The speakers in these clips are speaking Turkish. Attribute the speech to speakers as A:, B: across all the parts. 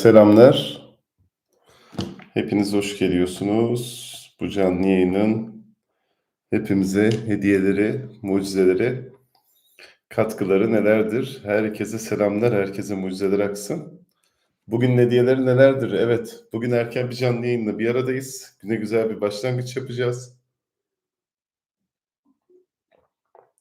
A: selamlar. Hepiniz hoş geliyorsunuz. Bu canlı yayının hepimize hediyeleri, mucizeleri, katkıları nelerdir? Herkese selamlar, herkese mucizeler aksın. Bugün hediyeleri nelerdir? Evet, bugün erken bir canlı yayınla bir aradayız. Güne güzel bir başlangıç yapacağız.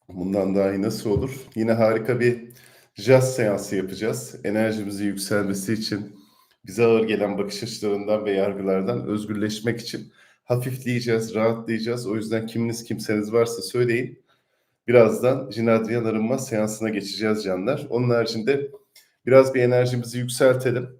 A: Bundan daha iyi nasıl olur? Yine harika bir jazz seansı yapacağız. Enerjimizi yükselmesi için, bize ağır gelen bakış açılarından ve yargılardan özgürleşmek için hafifleyeceğiz, rahatlayacağız. O yüzden kiminiz kimseniz varsa söyleyin. Birazdan Jinadriyan arınma seansına geçeceğiz canlar. Onun haricinde biraz bir enerjimizi yükseltelim.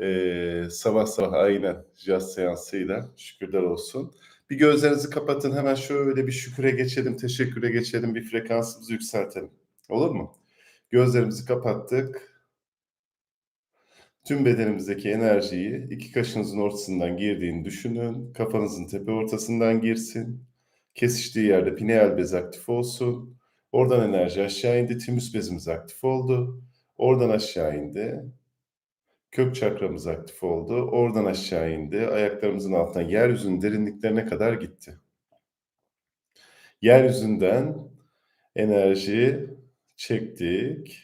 A: Ee, sabah sabah aynen jazz seansıyla şükürler olsun. Bir gözlerinizi kapatın hemen şöyle bir şüküre geçelim, teşekküre geçelim, bir frekansımızı yükseltelim. Olur mu? Gözlerimizi kapattık. Tüm bedenimizdeki enerjiyi iki kaşınızın ortasından girdiğini düşünün. Kafanızın tepe ortasından girsin. Kesiştiği yerde pineal bez aktif olsun. Oradan enerji aşağı indi. Timüs bezimiz aktif oldu. Oradan aşağı indi. Kök çakramız aktif oldu. Oradan aşağı indi. Ayaklarımızın altına yeryüzünün derinliklerine kadar gitti. Yeryüzünden enerji çektik.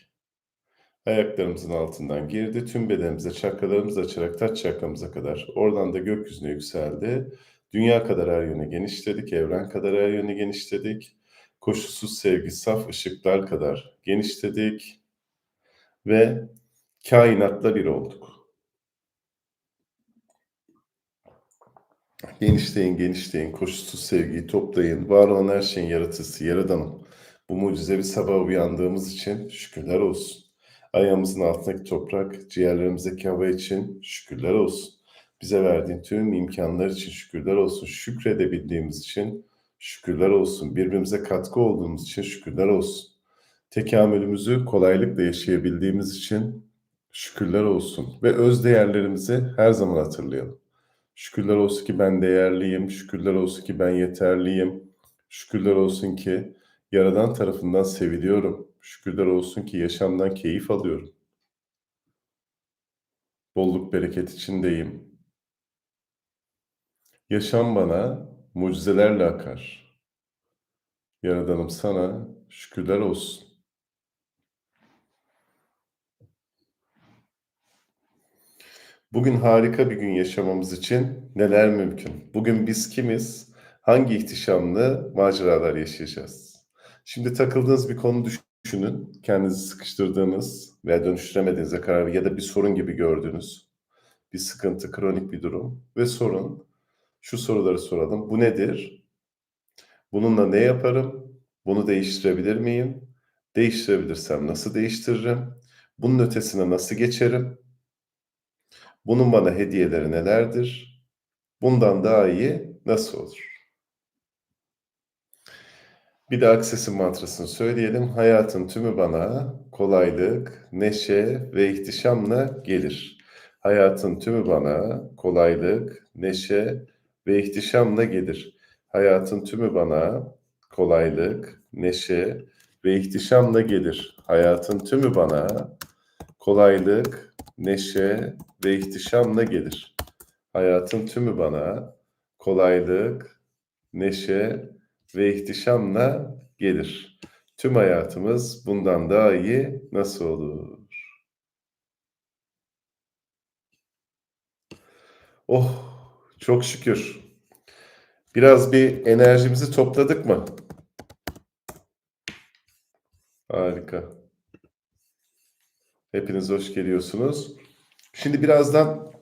A: Ayaklarımızın altından girdi. Tüm bedenimize çakralarımızı açarak taç çakramıza kadar. Oradan da gökyüzüne yükseldi. Dünya kadar her yöne genişledik. Evren kadar her yöne genişledik. Koşulsuz sevgi, saf ışıklar kadar genişledik. Ve kainatla bir olduk. Genişleyin, genişleyin, koşulsuz sevgiyi toplayın. Var olan her şeyin yaratıcısı, yaradanım. Bu mucizevi sabah uyandığımız için şükürler olsun. Ayağımızın altındaki toprak, ciğerlerimizdeki hava için şükürler olsun. Bize verdiğin tüm imkanlar için şükürler olsun. Şükredebildiğimiz için şükürler olsun. Birbirimize katkı olduğumuz için şükürler olsun. Tekamülümüzü kolaylıkla yaşayabildiğimiz için şükürler olsun. Ve öz değerlerimizi her zaman hatırlayalım. Şükürler olsun ki ben değerliyim. Şükürler olsun ki ben yeterliyim. Şükürler olsun ki Yaradan tarafından seviliyorum. Şükürler olsun ki yaşamdan keyif alıyorum. Bolluk bereket içindeyim. Yaşam bana mucizelerle akar. Yaradanım sana şükürler olsun. Bugün harika bir gün yaşamamız için neler mümkün? Bugün biz kimiz? Hangi ihtişamlı maceralar yaşayacağız? Şimdi takıldığınız bir konu düşünün. Kendinizi sıkıştırdığınız veya dönüştüremediğinize karar ya da bir sorun gibi gördüğünüz bir sıkıntı, kronik bir durum ve sorun. Şu soruları soralım. Bu nedir? Bununla ne yaparım? Bunu değiştirebilir miyim? Değiştirebilirsem nasıl değiştiririm? Bunun ötesine nasıl geçerim? Bunun bana hediyeleri nelerdir? Bundan daha iyi nasıl olur? Bir de Akses'in mantrasını söyleyelim. Hayatın tümü bana kolaylık, neşe ve ihtişamla gelir. Hayatın tümü bana kolaylık, neşe ve ihtişamla gelir. Hayatın tümü bana kolaylık, neşe ve ihtişamla gelir. Hayatın tümü bana kolaylık, neşe ve ihtişamla gelir. Hayatın tümü bana kolaylık, neşe ve ihtişamla gelir. Tüm hayatımız bundan daha iyi nasıl olur? Oh, çok şükür. Biraz bir enerjimizi topladık mı? Harika. Hepiniz hoş geliyorsunuz. Şimdi birazdan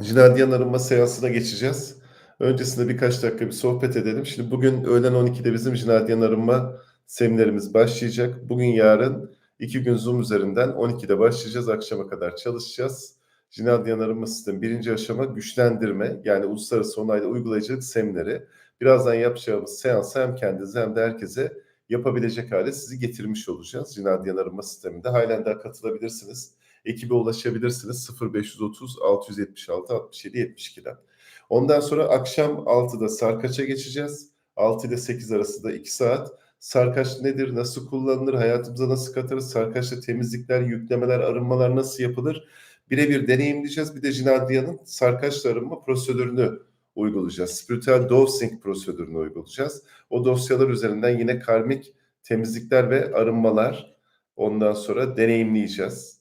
A: Jinadiyan arınma seansına geçeceğiz. Öncesinde birkaç dakika bir sohbet edelim. Şimdi bugün öğlen 12'de bizim Jinadiyan arınma seminerimiz başlayacak. Bugün yarın iki gün Zoom üzerinden 12'de başlayacağız. Akşama kadar çalışacağız. Jinadiyan arınma sistemi birinci aşama güçlendirme yani uluslararası onaylı uygulayıcılık semineri. Birazdan yapacağımız seansı hem kendinize hem de herkese yapabilecek hale sizi getirmiş olacağız. Jinadiyan arınma sisteminde halen daha katılabilirsiniz. Ekibe ulaşabilirsiniz 0530 676 67 72'den. Ondan sonra akşam 6'da Sarkaç'a geçeceğiz. 6 ile 8 arası da 2 saat. Sarkaç nedir? Nasıl kullanılır? Hayatımıza nasıl katarız? Sarkaç'ta temizlikler, yüklemeler, arınmalar nasıl yapılır? birebir deneyimleyeceğiz. Bir de Jinadiya'nın sarkaçla arınma prosedürünü uygulayacağız. Spiritüel dosing prosedürünü uygulayacağız. O dosyalar üzerinden yine karmik temizlikler ve arınmalar ondan sonra deneyimleyeceğiz.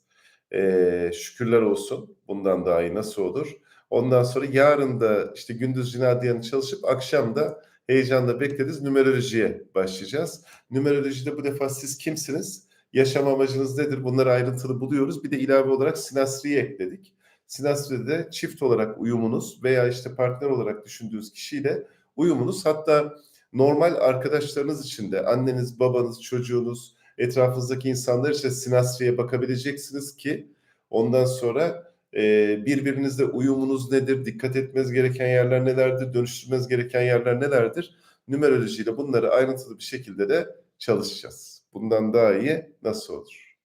A: Ee, şükürler olsun. Bundan daha iyi nasıl olur? Ondan sonra yarın da işte gündüz Jinadiyan'ı çalışıp akşam da heyecanla beklediğiniz numerolojiye başlayacağız. Numerolojide bu defa siz kimsiniz? Yaşam amacınız nedir? Bunları ayrıntılı buluyoruz. Bir de ilave olarak sinastriyi ekledik. Sinastride çift olarak uyumunuz veya işte partner olarak düşündüğünüz kişiyle uyumunuz hatta normal arkadaşlarınız için de anneniz, babanız, çocuğunuz, etrafınızdaki insanlar için sinastriye bakabileceksiniz ki ondan sonra e, birbirinizle uyumunuz nedir, dikkat etmeniz gereken yerler nelerdir, dönüştürmeniz gereken yerler nelerdir? Numerolojiyle bunları ayrıntılı bir şekilde de çalışacağız. Bundan daha iyi nasıl olur?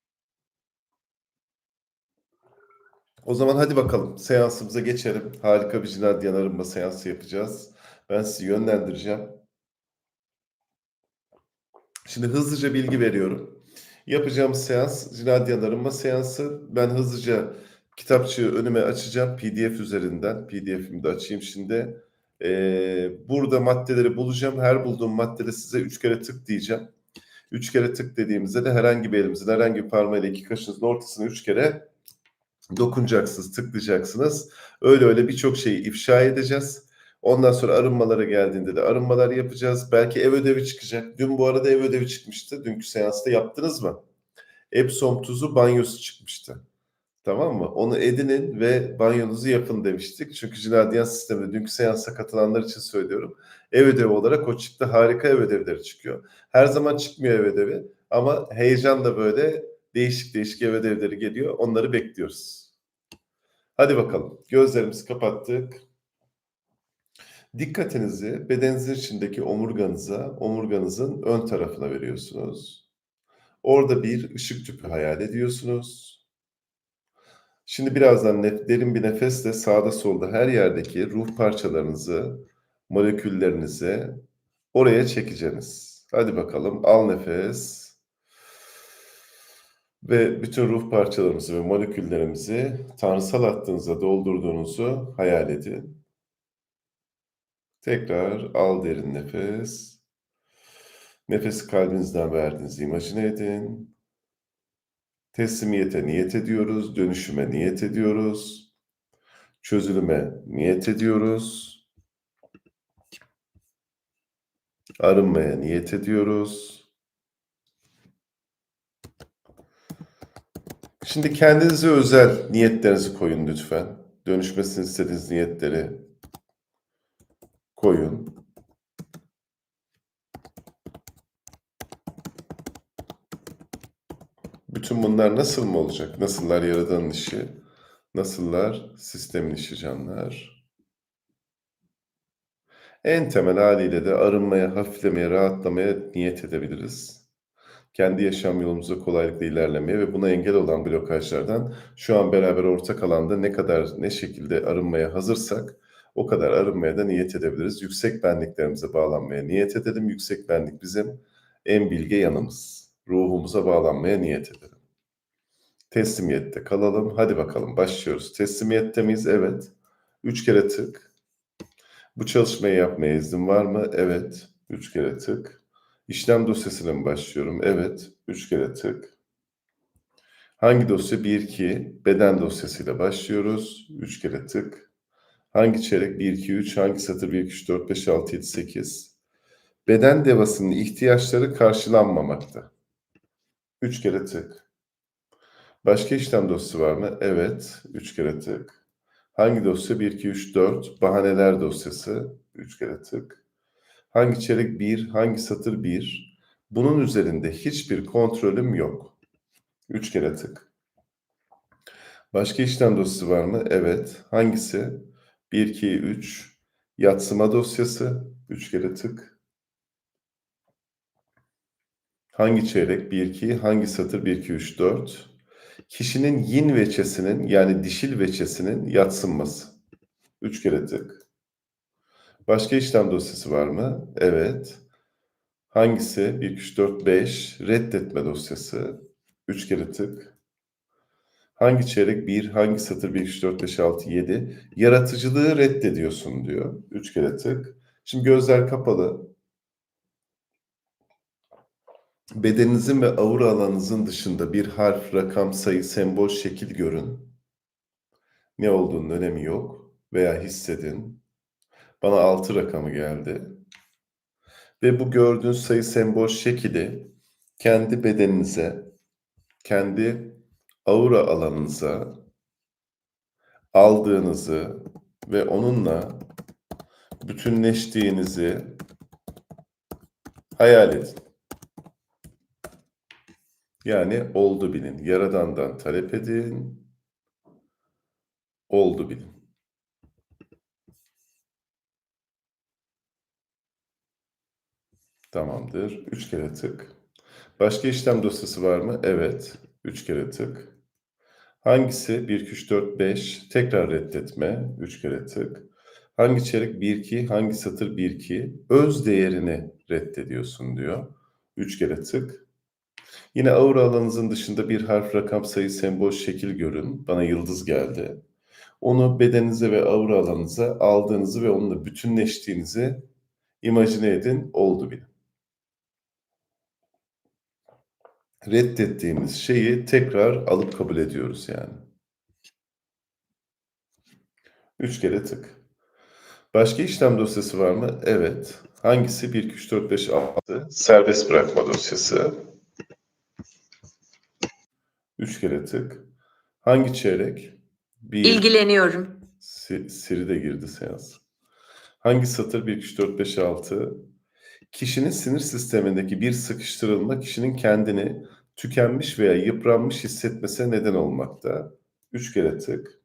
A: O zaman hadi bakalım seansımıza geçelim. Harika bir Jinadyan arınma seansı yapacağız. Ben sizi yönlendireceğim. Şimdi hızlıca bilgi veriyorum. Yapacağımız seans Jinadyan arınma seansı. Ben hızlıca kitapçığı önüme açacağım PDF üzerinden. PDF'imi de açayım şimdi. Ee, burada maddeleri bulacağım. Her bulduğum maddede size üç kere tık diyeceğim. Üç kere tık dediğimizde de herhangi bir elimizin herhangi bir parmağıyla iki kaşınızın ortasına üç kere dokunacaksınız, tıklayacaksınız. Öyle öyle birçok şeyi ifşa edeceğiz. Ondan sonra arınmalara geldiğinde de arınmalar yapacağız. Belki ev ödevi çıkacak. Dün bu arada ev ödevi çıkmıştı. Dünkü seansta yaptınız mı? Epsom tuzu banyosu çıkmıştı. Tamam mı? Onu edinin ve banyonuzu yapın demiştik. Çünkü Jinadiyan sisteminde dünkü seansa katılanlar için söylüyorum. Ev ödevi olarak o çıktı. Harika ev ödevleri çıkıyor. Her zaman çıkmıyor ev ödevi. Ama heyecanla böyle değişik değişik ev ödevleri geliyor. Onları bekliyoruz. Hadi bakalım. Gözlerimizi kapattık. Dikkatinizi bedeninizin içindeki omurganıza, omurganızın ön tarafına veriyorsunuz. Orada bir ışık tüpü hayal ediyorsunuz. Şimdi birazdan nef- derin bir nefesle sağda solda her yerdeki ruh parçalarınızı, moleküllerinizi oraya çekeceğiniz. Hadi bakalım al nefes. Ve bütün ruh parçalarımızı ve moleküllerimizi tanrısal hattınıza doldurduğunuzu hayal edin. Tekrar al derin nefes. Nefesi kalbinizden verdiğinizi imajine edin. Teslimiyete niyet ediyoruz, dönüşüme niyet ediyoruz, çözülüme niyet ediyoruz, arınmaya niyet ediyoruz. Şimdi kendinize özel niyetlerinizi koyun lütfen. Dönüşmesini istediğiniz niyetleri koyun. Bütün bunlar nasıl mı olacak? Nasıllar yaradanın işi? Nasıllar sistemin işi canlar? En temel haliyle de arınmaya, hafiflemeye, rahatlamaya niyet edebiliriz. Kendi yaşam yolumuza kolaylıkla ilerlemeye ve buna engel olan blokajlardan şu an beraber ortak alanda ne kadar ne şekilde arınmaya hazırsak o kadar arınmaya da niyet edebiliriz. Yüksek benliklerimize bağlanmaya niyet edelim. Yüksek benlik bizim en bilge yanımız. Ruhumuza bağlanmaya niyet edelim. Teslimiyette kalalım. Hadi bakalım başlıyoruz. Teslimiyette miyiz? Evet. Üç kere tık. Bu çalışmayı yapmaya izin var mı? Evet. Üç kere tık. İşlem dosyasına mı başlıyorum? Evet. Üç kere tık. Hangi dosya? 1, 2. Beden dosyasıyla başlıyoruz. Üç kere tık. Hangi çeyrek? 1, 2, 3. Hangi satır? 1, 2, 3, 4, 5, 6, 7, 8. Beden devasının ihtiyaçları karşılanmamakta. Üç kere tık. Başka işlem dosyası var mı? Evet. Üç kere tık. Hangi dosya? 1, 2, 3, 4. Bahaneler dosyası. Üç kere tık. Hangi çeyrek? 1. Hangi satır? 1. Bunun üzerinde hiçbir kontrolüm yok. Üç kere tık. Başka işlem dosyası var mı? Evet. Hangisi? 1, 2, 3. Yatsıma dosyası. Üç kere tık. Hangi çeyrek? 1, 2. Hangi satır? 1, 2, 3, 4. Kişinin yin veçesinin yani dişil veçesinin yatsınması. Üç kere tık. Başka işlem dosyası var mı? Evet. Hangisi? 1, 2, 3, 4, 5. Reddetme dosyası. Üç kere tık. Hangi çeyrek 1, hangi satır 1, 2, 3, 4, 5, 6, 7. Yaratıcılığı reddediyorsun diyor. 3 kere tık. Şimdi gözler kapalı. Bedeninizin ve aura alanınızın dışında bir harf, rakam, sayı, sembol, şekil görün. Ne olduğunun önemi yok. Veya hissedin. Bana 6 rakamı geldi. Ve bu gördüğün sayı, sembol, şekili kendi bedeninize, kendi aura alanınıza aldığınızı ve onunla bütünleştiğinizi hayal edin. Yani oldu bilin. Yaradandan talep edin. Oldu bilin. Tamamdır. Üç kere tık. Başka işlem dosyası var mı? Evet. Üç kere tık. Hangisi? 1, 2, 3, 4, 5. Tekrar reddetme. Üç kere tık. Hangi çeyrek? 1, 2. Hangi satır? 1, 2. Öz değerini reddediyorsun diyor. Üç kere tık. Yine aura alanınızın dışında bir harf, rakam, sayı, sembol, şekil görün. Bana yıldız geldi. Onu bedeninize ve aura alanınıza aldığınızı ve onunla bütünleştiğinizi imajine edin. Oldu bile. reddettiğimiz şeyi tekrar alıp kabul ediyoruz yani. Üç kere tık. Başka işlem dosyası var mı? Evet. Hangisi? 1, 2, 3, 4, 5, 6. Serbest bırakma dosyası. Üç kere tık. Hangi çeyrek? Bir.
B: İlgileniyorum.
A: Si- Siri de girdi seans. Hangi satır? 1, 2, 3, 4, 5, 6. Kişinin sinir sistemindeki bir sıkıştırılma kişinin kendini tükenmiş veya yıpranmış hissetmesine neden olmakta. Üç kere tık.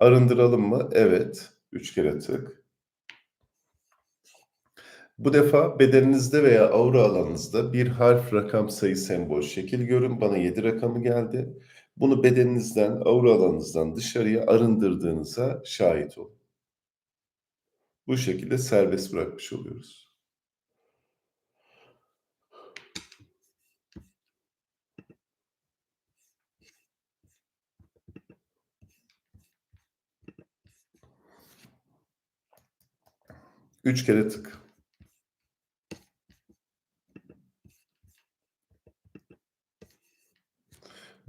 A: Arındıralım mı? Evet. Üç kere tık. Bu defa bedeninizde veya aura alanınızda bir harf, rakam, sayı, sembol, şekil görün. Bana 7 rakamı geldi. Bunu bedeninizden, aura alanınızdan dışarıya arındırdığınıza şahit olun. Bu şekilde serbest bırakmış oluyoruz. Üç kere tık.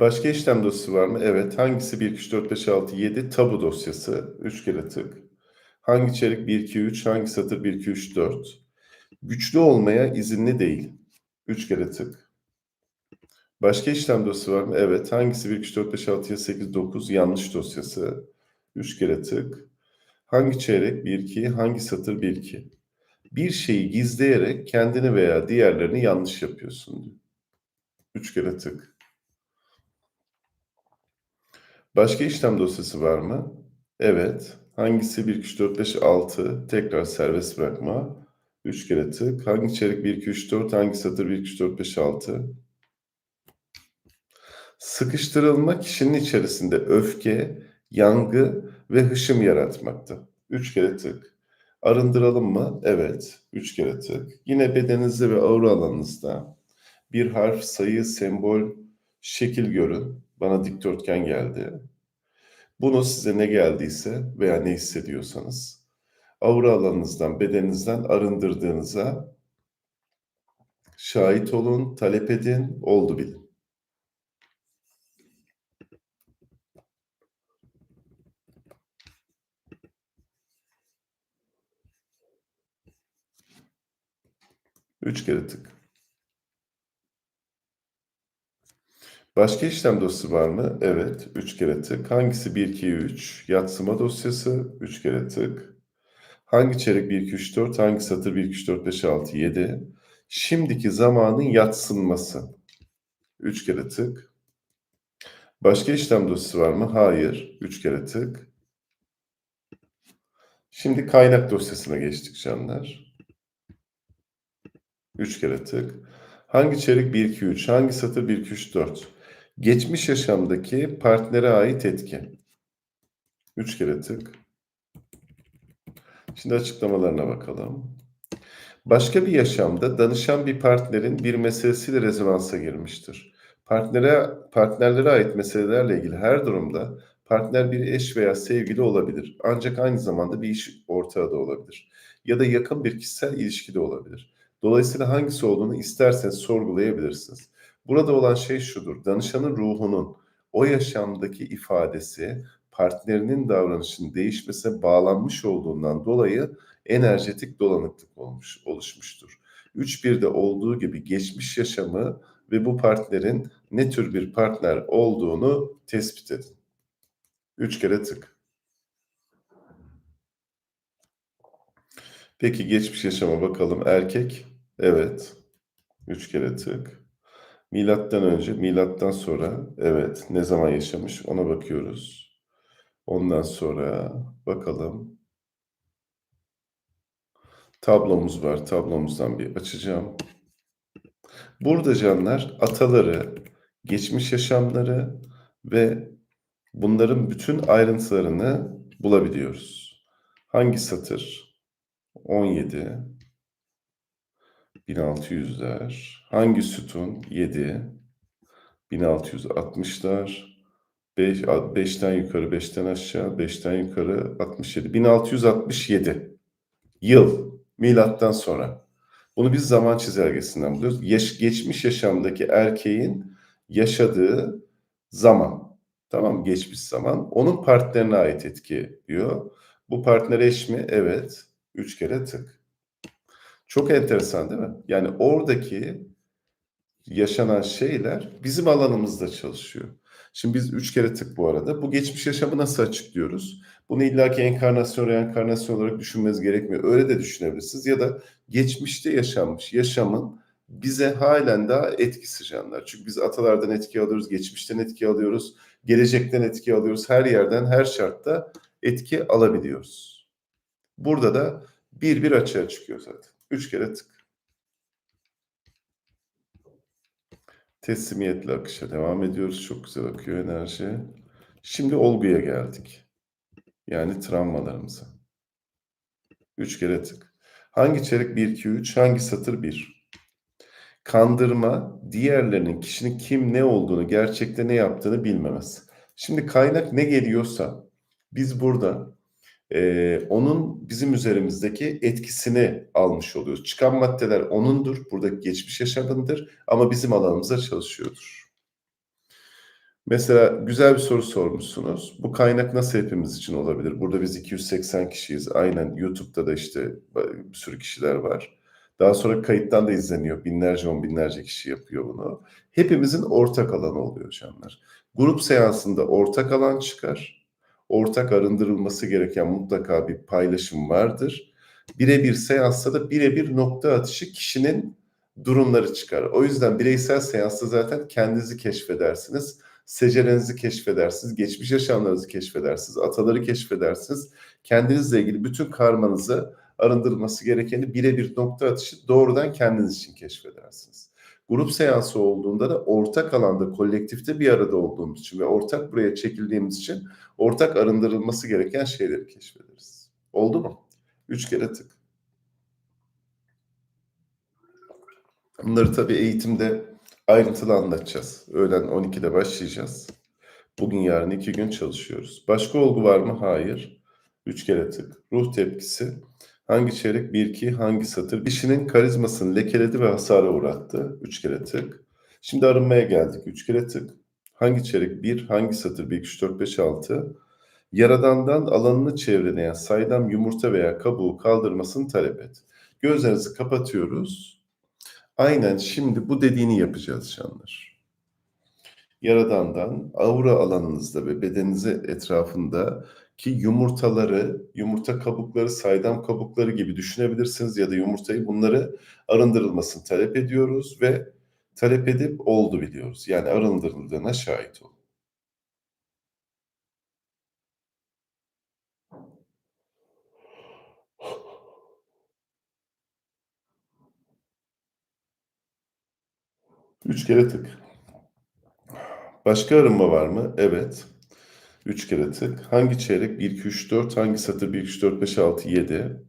A: Başka işlem dosyası var mı? Evet. Hangisi 1, 2, 3, 4, 5, 6, 7? Tabu dosyası. 3 kere tık. Hangi çeyrek 1, 2, 3? Hangi satır 1, 2, 3, 4? Güçlü olmaya izinli değil. 3 kere tık. Başka işlem dosyası var mı? Evet. Hangisi 1, 2, 3, 4, 5, 6, 7, 8, 9? Yanlış dosyası. 3 kere tık. Hangi çeyrek 1, 2? Hangi satır 1, 2? Bir şeyi gizleyerek kendini veya diğerlerini yanlış yapıyorsun diyor. 3 kere tık. Başka işlem dosyası var mı? Evet. Hangisi 1, 2, 3, 4, 5, 6? Tekrar serbest bırakma. 3 kere tık. Hangi çeyrek 1, 2, 3, 4? Hangi satır 1, 2, 3, 4, 5, 6? Sıkıştırılma kişinin içerisinde öfke, yangı ve hışım yaratmakta. 3 kere tık. Arındıralım mı? Evet. 3 kere tık. Yine bedeninizde ve aura alanınızda bir harf, sayı, sembol, şekil görün. Bana dikdörtgen geldi. Bunu size ne geldiyse veya ne hissediyorsanız aura alanınızdan, bedeninizden arındırdığınıza şahit olun, talep edin, oldu bilin. Üç kere tık. Başka işlem dosyası var mı? Evet. Üç kere tık. Hangisi 1, 2, 3? Yatsıma dosyası. Üç kere tık. Hangi çeyrek 1, 2, 3, 4? Hangi satır 1, 2, 3, 4, 5, 6, 7? Şimdiki zamanın yatsınması. Üç kere tık. Başka işlem dosyası var mı? Hayır. Üç kere tık. Şimdi kaynak dosyasına geçtik canlar. Üç kere tık. Hangi çeyrek 1, 2, 3? Hangi satır 1, 2, 3, 4? Geçmiş yaşamdaki partnere ait etki. Üç kere tık. Şimdi açıklamalarına bakalım. Başka bir yaşamda danışan bir partnerin bir meselesiyle rezonansa girmiştir. Partnere, partnerlere ait meselelerle ilgili her durumda partner bir eş veya sevgili olabilir. Ancak aynı zamanda bir iş ortağı da olabilir. Ya da yakın bir kişisel ilişki de olabilir. Dolayısıyla hangisi olduğunu isterseniz sorgulayabilirsiniz. Burada olan şey şudur. Danışanın ruhunun o yaşamdaki ifadesi partnerinin davranışının değişmesine bağlanmış olduğundan dolayı enerjetik dolanıklık olmuş, oluşmuştur. 3-1'de olduğu gibi geçmiş yaşamı ve bu partnerin ne tür bir partner olduğunu tespit edin. 3 kere tık. Peki geçmiş yaşama bakalım. Erkek. Evet. 3 kere tık. Milattan önce, milattan sonra. Evet. Ne zaman yaşamış ona bakıyoruz. Ondan sonra bakalım. Tablomuz var. Tablomuzdan bir açacağım. Burada canlar ataları, geçmiş yaşamları ve bunların bütün ayrıntılarını bulabiliyoruz. Hangi satır? 17 1600'ler. Hangi sütun? 7 1660'lar. 5, 5'ten yukarı, 5'ten aşağı, 5'ten yukarı 67. 1667 yıl milattan sonra. Bunu biz zaman çizelgesinden buluyoruz. Yaş, geçmiş yaşamdaki erkeğin yaşadığı zaman. Tamam? Geçmiş zaman. Onun partnerine ait etki diyor. Bu partner eş mi? Evet. Üç kere tık. Çok enteresan değil mi? Yani oradaki yaşanan şeyler bizim alanımızda çalışıyor. Şimdi biz üç kere tık bu arada. Bu geçmiş yaşamı nasıl açıklıyoruz? Bunu illaki enkarnasyon, reenkarnasyon olarak düşünmeniz gerekmiyor. Öyle de düşünebilirsiniz. Ya da geçmişte yaşanmış yaşamın bize halen daha etkisi canlar. Çünkü biz atalardan etki alıyoruz, geçmişten etki alıyoruz, gelecekten etki alıyoruz. Her yerden, her şartta etki alabiliyoruz. Burada da bir bir açığa çıkıyor zaten. Üç kere tık. Teslimiyetle akışa devam ediyoruz. Çok güzel akıyor enerji. Şimdi olguya geldik. Yani travmalarımıza. Üç kere tık. Hangi çeyrek 1, 2, 3, hangi satır 1? Kandırma, diğerlerinin kişinin kim ne olduğunu, gerçekte ne yaptığını bilmemesi. Şimdi kaynak ne geliyorsa biz burada e, onun bizim üzerimizdeki etkisini almış oluyoruz. Çıkan maddeler onundur, buradaki geçmiş yaşamındır ama bizim alanımıza çalışıyordur. Mesela güzel bir soru sormuşsunuz. Bu kaynak nasıl hepimiz için olabilir? Burada biz 280 kişiyiz. Aynen YouTube'da da işte bir sürü kişiler var. Daha sonra kayıttan da izleniyor. Binlerce on binlerce kişi yapıyor bunu. Hepimizin ortak alanı oluyor canlar. Grup seansında ortak alan çıkar. Ortak arındırılması gereken mutlaka bir paylaşım vardır. Birebir seansta da birebir nokta atışı kişinin durumları çıkar. O yüzden bireysel seansta zaten kendinizi keşfedersiniz secerenizi keşfedersiniz, geçmiş yaşamlarınızı keşfedersiniz, ataları keşfedersiniz. Kendinizle ilgili bütün karmanızı arındırılması gerekeni birebir nokta atışı doğrudan kendiniz için keşfedersiniz. Grup seansı olduğunda da ortak alanda, kolektifte bir arada olduğumuz için ve ortak buraya çekildiğimiz için ortak arındırılması gereken şeyleri keşfederiz. Oldu mu? Üç kere tık. Bunları tabii eğitimde ayrıntılı anlatacağız. Öğlen 12'de başlayacağız. Bugün yarın iki gün çalışıyoruz. Başka olgu var mı? Hayır. Üç kere tık. Ruh tepkisi. Hangi çeyrek? Bir, iki. Hangi satır? Kişinin karizmasını lekeledi ve hasara uğrattı. Üç kere tık. Şimdi arınmaya geldik. Üç kere tık. Hangi çeyrek? Bir. Hangi satır? Bir, iki, üç, dört, beş, altı. Yaradandan alanını çevreleyen saydam yumurta veya kabuğu kaldırmasını talep et. Gözlerinizi kapatıyoruz. Aynen şimdi bu dediğini yapacağız canlar. Yaradandan aura alanınızda ve bedeninize etrafında ki yumurtaları, yumurta kabukları, saydam kabukları gibi düşünebilirsiniz ya da yumurtayı bunları arındırılmasını talep ediyoruz ve talep edip oldu biliyoruz. Yani arındırıldığına şahit olun. Üç kere tık. Başka arınma var mı? Evet. Üç kere tık. Hangi çeyrek? 1, 2, 3, 4. Hangi satır? 1, 2, 3, 4, 5, 6, 7.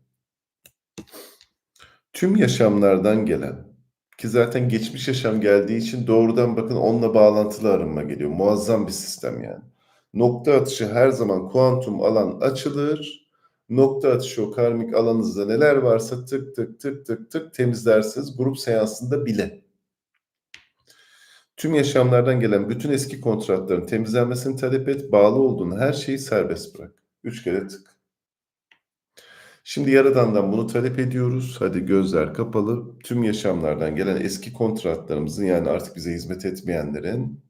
A: Tüm yaşamlardan gelen Ki zaten geçmiş yaşam geldiği için doğrudan bakın onunla bağlantılı arınma geliyor. Muazzam bir sistem yani. Nokta atışı her zaman kuantum alan açılır. Nokta atışı o karmik alanınızda neler varsa tık tık tık tık tık temizlersiniz grup seansında bile. Tüm yaşamlardan gelen bütün eski kontratların temizlenmesini talep et. Bağlı olduğun her şeyi serbest bırak. Üç kere tık. Şimdi Yaradan'dan bunu talep ediyoruz. Hadi gözler kapalı. Tüm yaşamlardan gelen eski kontratlarımızın yani artık bize hizmet etmeyenlerin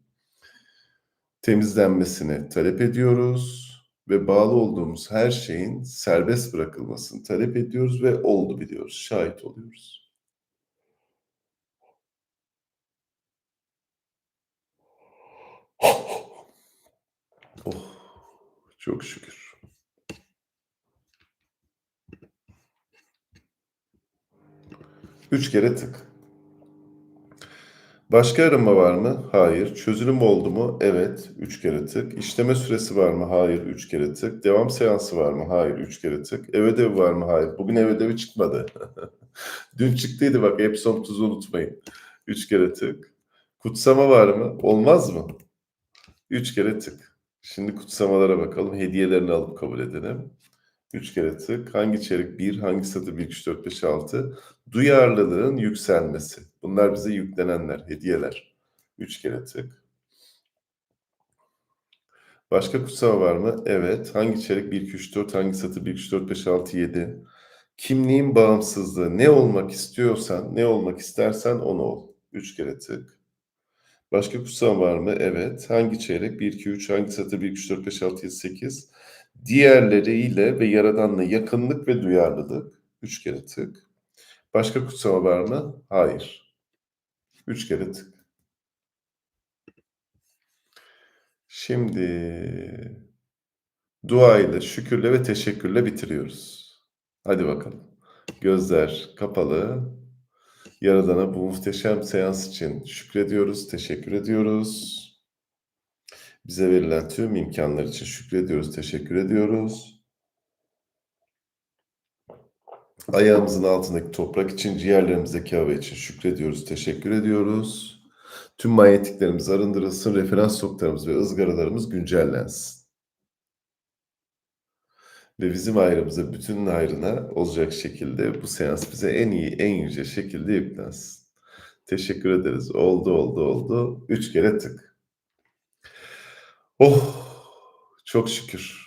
A: temizlenmesini talep ediyoruz ve bağlı olduğumuz her şeyin serbest bırakılmasını talep ediyoruz ve oldu biliyoruz, şahit oluyoruz. Oh, çok şükür. Üç kere tık. Başka arınma var mı? Hayır. Çözülüm oldu mu? Evet. Üç kere tık. İşleme süresi var mı? Hayır. Üç kere tık. Devam seansı var mı? Hayır. Üç kere tık. Ev ödevi var mı? Hayır. Bugün ev ödevi çıkmadı. Dün çıktıydı bak. Epsom tuzu unutmayın. Üç kere tık. Kutsama var mı? Olmaz mı? Üç kere tık. Şimdi kutsamalara bakalım. Hediyelerini alıp kabul edelim. Üç kere tık. Hangi çeyrek? Bir. Hangi satır? Bir, üç, dört, beş, altı. Duyarlılığın yükselmesi. Bunlar bize yüklenenler, hediyeler. Üç kere tık. Başka kutsama var mı? Evet. Hangi çeyrek? 1, 2, 3, 4. Hangi satır? 1, 2, 3, 4, 5, 6, 7. Kimliğin bağımsızlığı. Ne olmak istiyorsan, ne olmak istersen onu ol. Üç kere tık. Başka kutsama var mı? Evet. Hangi çeyrek? 1, 2, 3. Hangi satır? 1, 2, 3, 4, 5, 6, 7, 8. Diğerleriyle ve Yaradan'la yakınlık ve duyarlılık. Üç kere tık. Başka kutsama var mı? Hayır. Üç kere tık. Şimdi duayla, şükürle ve teşekkürle bitiriyoruz. Hadi bakalım. Gözler kapalı. Yaradan'a bu muhteşem seans için şükrediyoruz, teşekkür ediyoruz. Bize verilen tüm imkanlar için şükrediyoruz, teşekkür ediyoruz. Ayağımızın altındaki toprak için, ciğerlerimizdeki hava için şükrediyoruz, teşekkür ediyoruz. Tüm manyetiklerimiz arındırılsın, referans noktalarımız ve ızgaralarımız güncellensin. Ve bizim ayrımıza, bütün ayrına olacak şekilde bu seans bize en iyi, en yüce şekilde yüklensin. Teşekkür ederiz. Oldu, oldu, oldu. Üç kere tık. Oh, çok şükür.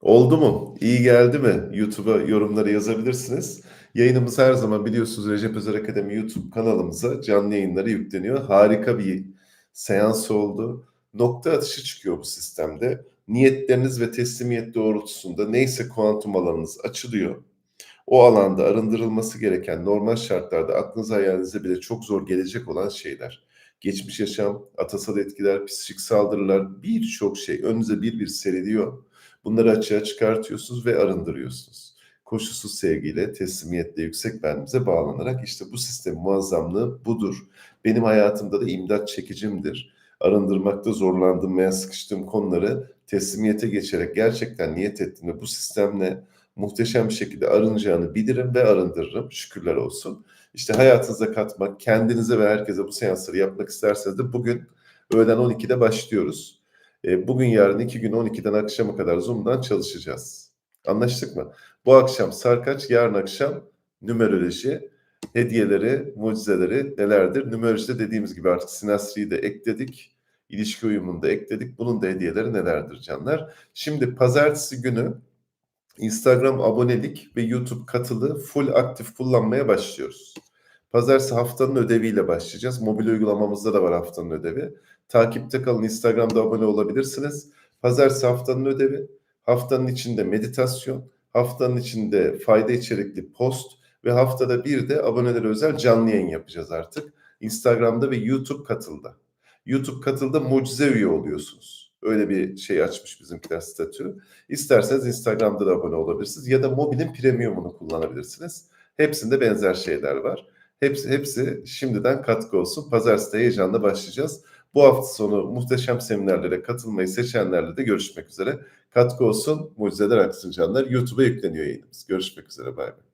A: Oldu mu? İyi geldi mi? YouTube'a yorumları yazabilirsiniz. Yayınımız her zaman biliyorsunuz Recep Özer Akademi YouTube kanalımıza canlı yayınları yükleniyor. Harika bir seans oldu. Nokta atışı çıkıyor bu sistemde. Niyetleriniz ve teslimiyet doğrultusunda neyse kuantum alanınız açılıyor. O alanda arındırılması gereken normal şartlarda aklınıza hayalinize bile çok zor gelecek olan şeyler. Geçmiş yaşam, atasal etkiler, psikik saldırılar birçok şey önünüze bir bir seriliyor. Bunları açığa çıkartıyorsunuz ve arındırıyorsunuz. Koşulsuz sevgiyle, teslimiyetle yüksek benimize bağlanarak işte bu sistemin muazzamlığı budur. Benim hayatımda da imdat çekicimdir. Arındırmakta zorlandığım veya sıkıştığım konuları teslimiyete geçerek gerçekten niyet ettim ve bu sistemle muhteşem bir şekilde arınacağını bilirim ve arındırırım. Şükürler olsun. İşte hayatınıza katmak, kendinize ve herkese bu seansları yapmak isterseniz de bugün öğlen 12'de başlıyoruz. E, bugün yarın iki gün 12'den akşama kadar Zoom'dan çalışacağız. Anlaştık mı? Bu akşam sarkaç, yarın akşam numeroloji, hediyeleri, mucizeleri nelerdir? Numerolojide dediğimiz gibi artık sinastriyi de ekledik. İlişki uyumunu da ekledik. Bunun da hediyeleri nelerdir canlar? Şimdi pazartesi günü Instagram abonelik ve YouTube katılı full aktif kullanmaya başlıyoruz. Pazartesi haftanın ödeviyle başlayacağız. Mobil uygulamamızda da var haftanın ödevi. Takipte kalın. Instagram'da abone olabilirsiniz. Pazartesi haftanın ödevi. Haftanın içinde meditasyon. Haftanın içinde fayda içerikli post. Ve haftada bir de abonelere özel canlı yayın yapacağız artık. Instagram'da ve YouTube katılda. YouTube katılda mucize üye oluyorsunuz. Öyle bir şey açmış bizimkiler statü. İsterseniz Instagram'da da abone olabilirsiniz ya da mobilin premiumunu kullanabilirsiniz. Hepsinde benzer şeyler var. Hepsi, hepsi şimdiden katkı olsun. Pazartesi heyecanla başlayacağız. Bu hafta sonu muhteşem seminerlere katılmayı seçenlerle de görüşmek üzere. Katkı olsun, mucizeler aksın canlar. YouTube'a yükleniyor yayınımız. Görüşmek üzere, bay bay.